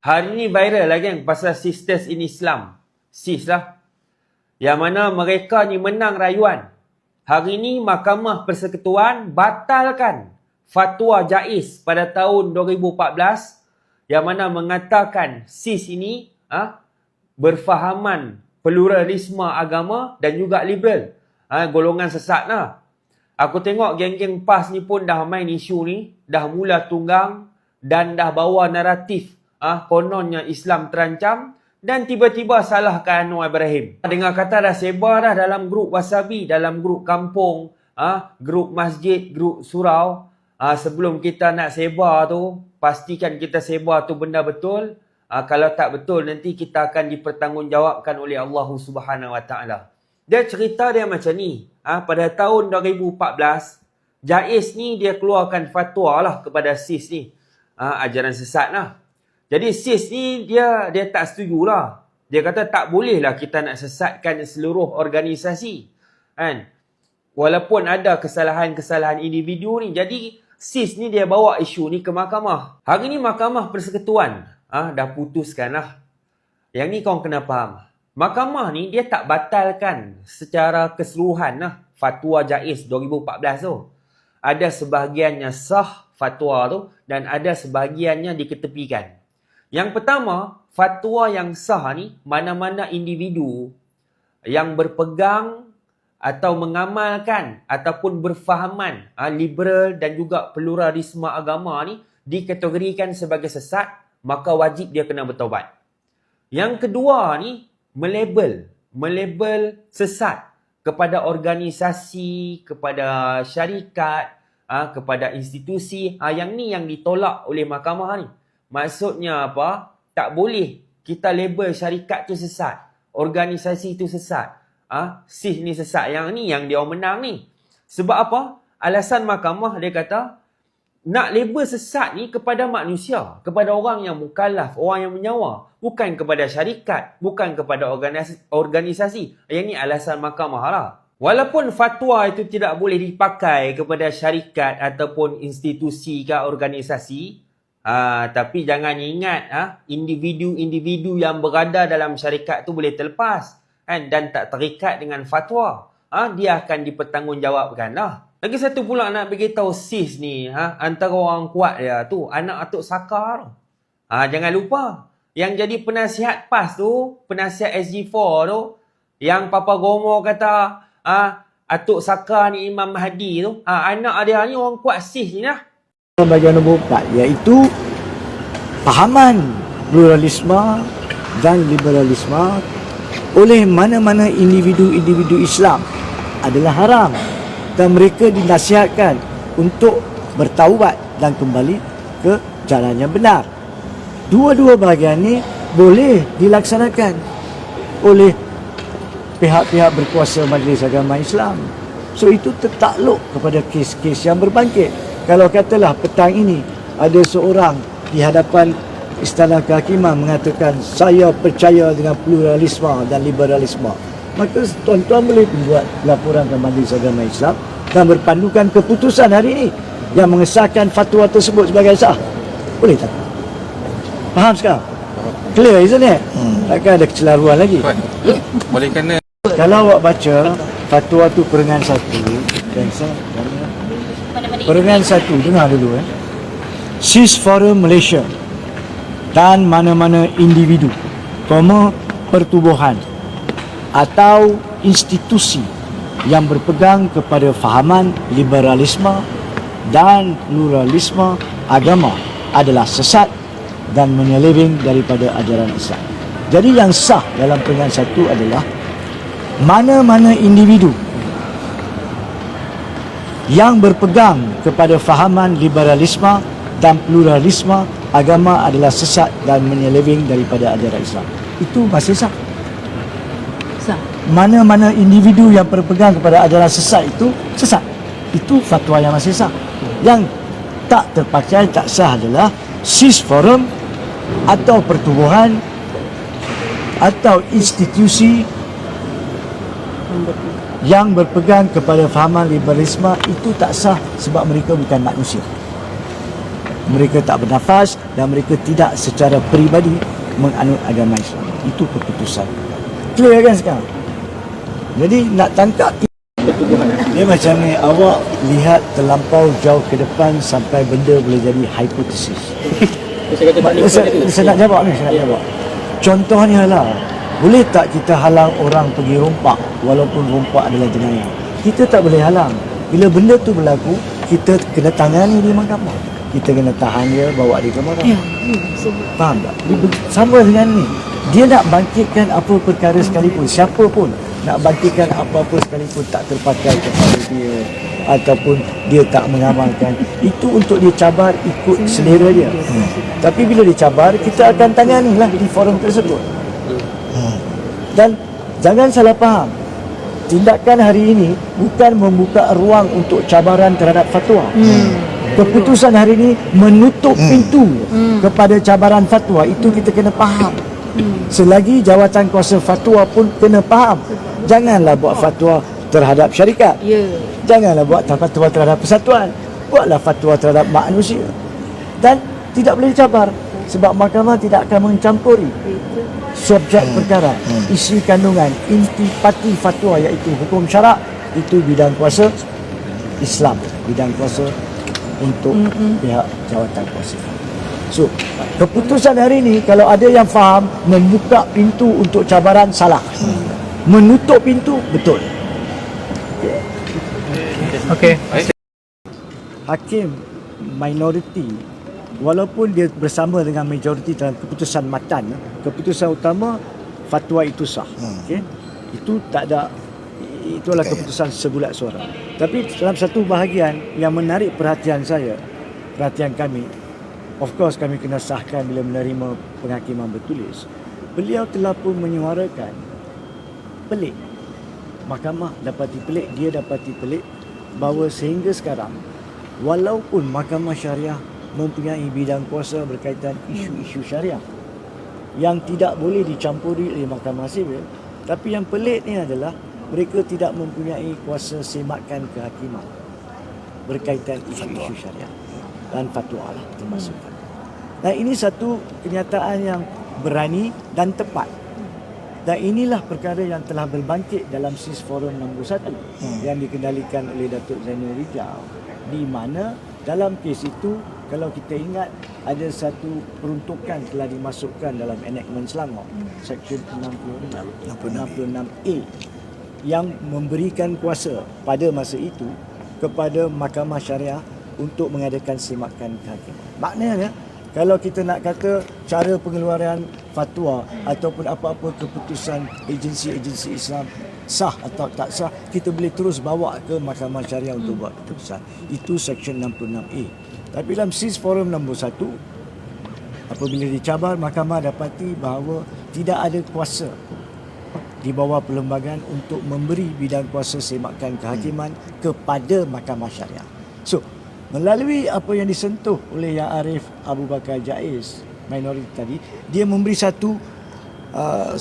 Hari ni viral lah kan pasal Sisters in Islam. Sis lah. Yang mana mereka ni menang rayuan. Hari ni Mahkamah Persekutuan batalkan fatwa Jais pada tahun 2014 yang mana mengatakan sis ini ha, berfahaman pluralisme agama dan juga liberal. Ha, golongan sesat lah. Aku tengok geng-geng PAS ni pun dah main isu ni. Dah mula tunggang dan dah bawa naratif. Ah, kononnya Islam terancam dan tiba-tiba salahkan Anwar Ibrahim. Dengar kata dah sebar dah dalam grup Wasabi, dalam grup kampung, ah, grup masjid, grup surau. Ah, sebelum kita nak sebar tu, pastikan kita sebar tu benda betul. Ah, kalau tak betul nanti kita akan dipertanggungjawabkan oleh Allah Subhanahu Wa Taala. Dia cerita dia macam ni. Ha, pada tahun 2014, Jais ni dia keluarkan fatwa lah kepada SIS ni. Ha, ajaran sesat lah. Jadi SIS ni dia dia tak setuju lah. Dia kata tak boleh lah kita nak sesatkan seluruh organisasi. Kan? Walaupun ada kesalahan-kesalahan individu ni. Jadi SIS ni dia bawa isu ni ke mahkamah. Hari ni mahkamah persekutuan ha, dah putuskan lah. Yang ni kau kena faham. Mahkamah ni dia tak batalkan secara keseluruhan lah fatwa Jais 2014 tu. Ada sebahagiannya sah fatwa tu dan ada sebahagiannya diketepikan. Yang pertama, fatwa yang sah ni mana-mana individu yang berpegang atau mengamalkan ataupun berfahaman ha, liberal dan juga pluralisme agama ni dikategorikan sebagai sesat, maka wajib dia kena bertaubat. Yang kedua ni, melabel melabel sesat kepada organisasi, kepada syarikat, ah kepada institusi, ah yang ni yang ditolak oleh mahkamah ni. Maksudnya apa? Tak boleh kita label syarikat tu sesat, organisasi tu sesat. Ah sis ni sesat, yang ni yang dia menang ni. Sebab apa? Alasan mahkamah dia kata nak label sesat ni kepada manusia, kepada orang yang mukallaf, orang yang menyawa, bukan kepada syarikat, bukan kepada organisasi. Yang ni alasan mahkamah lah. Walaupun fatwa itu tidak boleh dipakai kepada syarikat ataupun institusi ke organisasi, aa, tapi jangan ingat ha, individu-individu yang berada dalam syarikat tu boleh terlepas kan, dan tak terikat dengan fatwa. Ha, dia akan dipertanggungjawabkan lah. Lagi satu pula nak bagi tahu sis ni, ha, antara orang kuat dia tu, anak Atuk Sakar. Ha, jangan lupa, yang jadi penasihat PAS tu, penasihat SG4 tu, yang Papa Gomo kata, ha, Atuk Sakar ni Imam Mahdi tu, ha, anak dia ni orang kuat sis ni lah. Bahagian nombor empat, iaitu pahaman pluralisme dan liberalisme oleh mana-mana individu-individu Islam adalah haram dan mereka dinasihatkan untuk bertaubat dan kembali ke jalan yang benar. Dua-dua bahagian ini boleh dilaksanakan oleh pihak-pihak berkuasa Majlis Agama Islam. So itu tertakluk kepada kes-kes yang berbangkit. Kalau katalah petang ini ada seorang di hadapan Istana Kehakiman mengatakan saya percaya dengan pluralisme dan liberalisme maka tuan-tuan boleh buat laporan ke Majlis Agama Islam dan berpandukan keputusan hari ini yang mengesahkan fatwa tersebut sebagai sah. Boleh tak? Faham sekarang? Clear isn't it? Hmm. Takkan ada kecelaruan lagi. Boleh kena Kalau awak baca fatwa tu perengan satu dan saya perengan satu dengar dulu eh. Sis Forum Malaysia dan mana-mana individu, koma pertubuhan atau institusi yang berpegang kepada fahaman liberalisme dan pluralisme agama adalah sesat dan menyeleweng daripada ajaran Islam. Jadi yang sah dalam peringatan satu adalah mana-mana individu yang berpegang kepada fahaman liberalisme dan pluralisme agama adalah sesat dan menyeleweng daripada ajaran Islam. Itu masih sah mana-mana individu yang berpegang kepada ajaran sesat itu sesat. Itu fatwa yang masih sah. Yang tak terpakai, tak sah adalah sis forum atau pertubuhan atau institusi yang berpegang kepada fahaman liberalisme itu tak sah sebab mereka bukan manusia. mereka tak bernafas dan mereka tidak secara peribadi menganut agama Islam. Itu keputusan. Clear kan sekarang? Jadi nak tangkap dia macam ni awak lihat terlampau jauh ke depan sampai benda boleh jadi hipotesis. Saya saya, saya nak jawab ni, saya nak jawab. Contohnya lah, boleh tak kita halang orang pergi rompak walaupun rompak adalah jenayah? Kita tak boleh halang. Bila benda tu berlaku, kita kena tangani di mahkamah. Kita kena tahan dia, bawa dia ke mahkamah. Faham tak? Dia ber- Sama dengan ni. Dia nak bangkitkan apa perkara sekalipun, siapa pun nak bangkitkan apa-apa sekalipun tak terpakai kepada dia ataupun dia tak mengamalkan itu untuk dia cabar ikut selera dia hmm. tapi bila dia cabar kita akan tangani lah di forum tersebut Hmm. dan jangan salah faham tindakan hari ini bukan membuka ruang untuk cabaran terhadap fatwa. Keputusan hari ini menutup pintu kepada cabaran fatwa. Itu kita kena faham. Selagi jawatan kuasa fatwa pun kena faham janganlah buat fatwa terhadap syarikat. Ya. janganlah buat fatwa terhadap persatuan. Buatlah fatwa terhadap manusia. Dan tidak boleh dicabar sebab mahkamah tidak akan mencampuri subjek perkara. Isi kandungan intipati fatwa iaitu hukum syarak itu bidang kuasa Islam bidang kuasa untuk pihak jawatan kuasa. So keputusan hari ini kalau ada yang faham membuka pintu untuk cabaran salah. Menutup pintu betul. Okey. hakim minoriti walaupun dia bersama dengan majoriti dalam keputusan matan keputusan utama fatwa itu sah. Okey? Itu tak ada itulah Okey. keputusan sebulat suara. Tapi dalam satu bahagian yang menarik perhatian saya perhatian kami of course kami kena sahkan bila menerima penghakiman bertulis. Beliau telah pun menyuarakan pelik. Mahkamah dapati pelik dia dapati pelik bahawa sehingga sekarang walaupun mahkamah syariah mempunyai bidang kuasa berkaitan isu-isu syariah yang tidak boleh dicampuri oleh mahkamah sivil tapi yang pelik ni adalah mereka tidak mempunyai kuasa semakan kehakiman berkaitan isu-isu syariah dan fatwa lah termasuk dan ini satu kenyataan yang berani dan tepat. Dan inilah perkara yang telah berbangkit dalam SIS Forum nombor 1 hmm. yang dikendalikan oleh Datuk Zainul Rijal di mana dalam kes itu kalau kita ingat ada satu peruntukan telah dimasukkan dalam enactment Selangor section 66 66A yang memberikan kuasa pada masa itu kepada mahkamah syariah untuk mengadakan semakan kehakiman. Maknanya kalau kita nak kata cara pengeluaran fatwa ataupun apa-apa keputusan agensi-agensi Islam sah atau tak sah kita boleh terus bawa ke mahkamah syariah untuk buat keputusan. Itu section 66A tapi dalam SIS forum nombor 1 apabila dicabar mahkamah dapati bahawa tidak ada kuasa di bawah perlembagaan untuk memberi bidang kuasa semakan kehakiman kepada mahkamah syariah. So melalui apa yang disentuh oleh Yang Arif Abu Bakar Jaiz minoriti tadi dia memberi satu uh,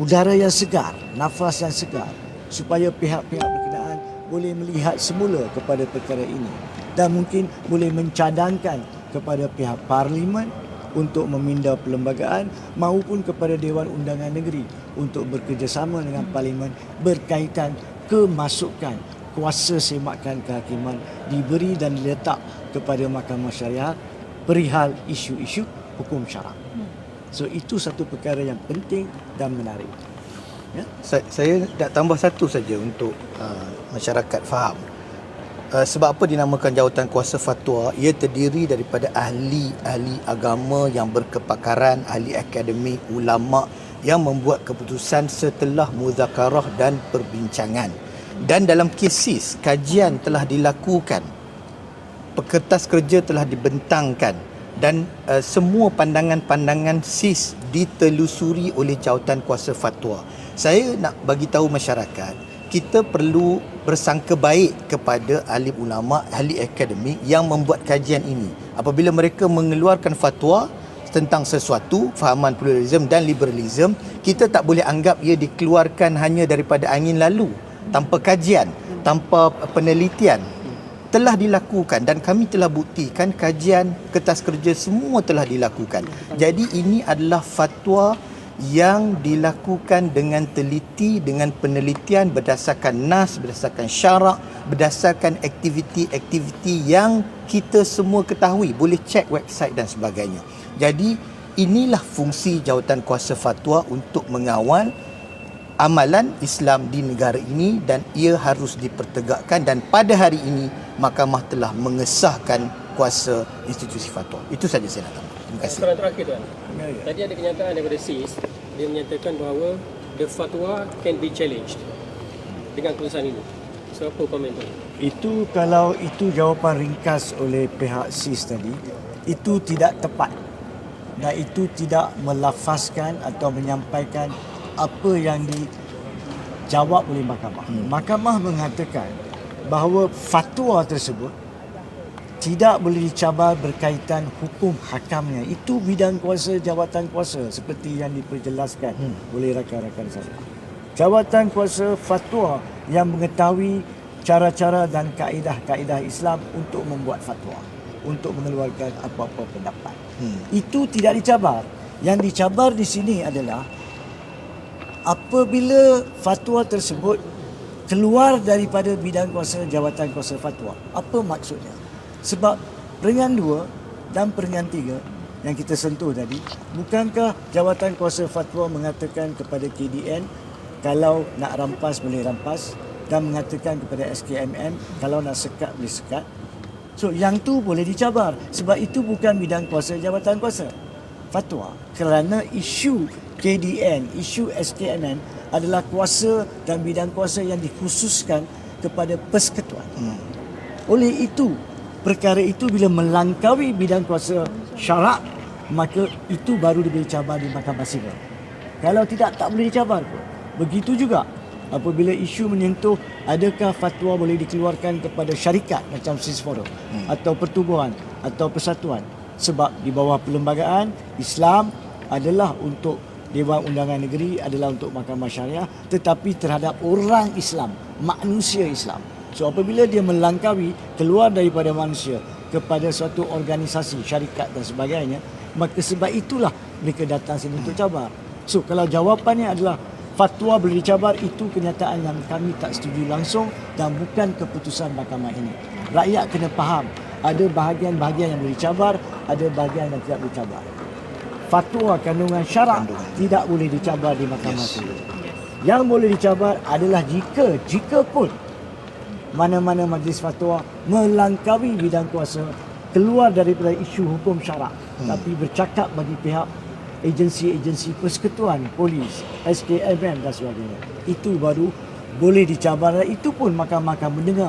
udara yang segar nafas yang segar supaya pihak-pihak berkenaan boleh melihat semula kepada perkara ini dan mungkin boleh mencadangkan kepada pihak parlimen untuk meminda perlembagaan maupun kepada Dewan Undangan Negeri untuk bekerjasama dengan parlimen berkaitan kemasukan kuasa semakan kehakiman diberi dan diletak kepada Mahkamah Syariah perihal isu-isu hukum syarak. So itu satu perkara yang penting dan menarik. Ya? Saya, saya nak tambah satu saja untuk uh, masyarakat faham. Uh, sebab apa dinamakan jawatan kuasa fatwa? Ia terdiri daripada ahli-ahli agama yang berkepakaran, ahli akademik, ulama yang membuat keputusan setelah muzakarah dan perbincangan. Dan dalam kesis kajian telah dilakukan. Pekertas kerja telah dibentangkan dan uh, semua pandangan-pandangan SIS ditelusuri oleh jawatan kuasa fatwa. Saya nak bagi tahu masyarakat, kita perlu bersangka baik kepada alim ulama, ahli akademik yang membuat kajian ini. Apabila mereka mengeluarkan fatwa tentang sesuatu, fahaman pluralism dan liberalism, kita tak boleh anggap ia dikeluarkan hanya daripada angin lalu, tanpa kajian, tanpa penelitian telah dilakukan dan kami telah buktikan kajian kertas kerja semua telah dilakukan. Jadi ini adalah fatwa yang dilakukan dengan teliti dengan penelitian berdasarkan nas berdasarkan syarak berdasarkan aktiviti-aktiviti yang kita semua ketahui. Boleh cek website dan sebagainya. Jadi inilah fungsi jawatan kuasa fatwa untuk mengawal amalan Islam di negara ini dan ia harus dipertegakkan dan pada hari ini mahkamah telah mengesahkan kuasa institusi fatwa. Itu saja saya nak tambah terima kasih Soalan terakhir tuan. Tadi ada kenyataan daripada SIS dia menyatakan bahawa the fatwa can be challenged dengan keputusan ini. So apa komen tuan? Itu kalau itu jawapan ringkas oleh pihak SIS tadi, itu tidak tepat. Dan itu tidak melafazkan atau menyampaikan apa yang dijawab oleh mahkamah. Hmm. Mahkamah mengatakan bahawa fatwa tersebut tidak boleh dicabar berkaitan hukum hakamnya. Itu bidang kuasa jawatan kuasa seperti yang diperjelaskan hmm. oleh rakan-rakan saya. Jawatan kuasa fatwa yang mengetahui cara-cara dan kaedah-kaedah Islam untuk membuat fatwa, untuk mengeluarkan apa-apa pendapat. Hmm. Itu tidak dicabar. Yang dicabar di sini adalah apabila fatwa tersebut keluar daripada bidang kuasa jawatan kuasa fatwa. Apa maksudnya? Sebab peringatan dua dan peringatan tiga yang kita sentuh tadi, bukankah jawatan kuasa fatwa mengatakan kepada KDN kalau nak rampas boleh rampas dan mengatakan kepada SKMM kalau nak sekat boleh sekat. So yang tu boleh dicabar sebab itu bukan bidang kuasa jawatan kuasa fatwa kerana isu KDN, isu SKMM adalah kuasa dan bidang kuasa yang dikhususkan kepada persekutuan. Hmm. Oleh itu, perkara itu bila melangkaui bidang kuasa syarak, maka itu baru diberi cabar di mahkamah sivil. Kalau tidak, tak boleh dicabar pun. Begitu juga apabila isu menyentuh adakah fatwa boleh dikeluarkan kepada syarikat macam SIS Forum hmm. atau pertubuhan atau persatuan sebab di bawah perlembagaan Islam adalah untuk Dewan Undangan Negeri adalah untuk mahkamah syariah tetapi terhadap orang Islam, manusia Islam. So apabila dia melangkaui keluar daripada manusia kepada suatu organisasi, syarikat dan sebagainya, maka sebab itulah mereka datang sini untuk cabar. So kalau jawapannya adalah fatwa boleh dicabar itu kenyataan yang kami tak setuju langsung dan bukan keputusan mahkamah ini. Rakyat kena faham ada bahagian-bahagian yang boleh dicabar, ada bahagian yang tidak boleh dicabar. Fatwa kandungan syarak tidak boleh dicabar di mahkamah yes. Yang boleh dicabar adalah jika jika pun mana-mana majlis fatwa melangkaui bidang kuasa keluar daripada isu hukum syarak hmm. tapi bercakap bagi pihak agensi-agensi persekutuan, polis, SKMM dan sebagainya. Itu baru boleh dicabar. Itu pun mahkamah akan mendengar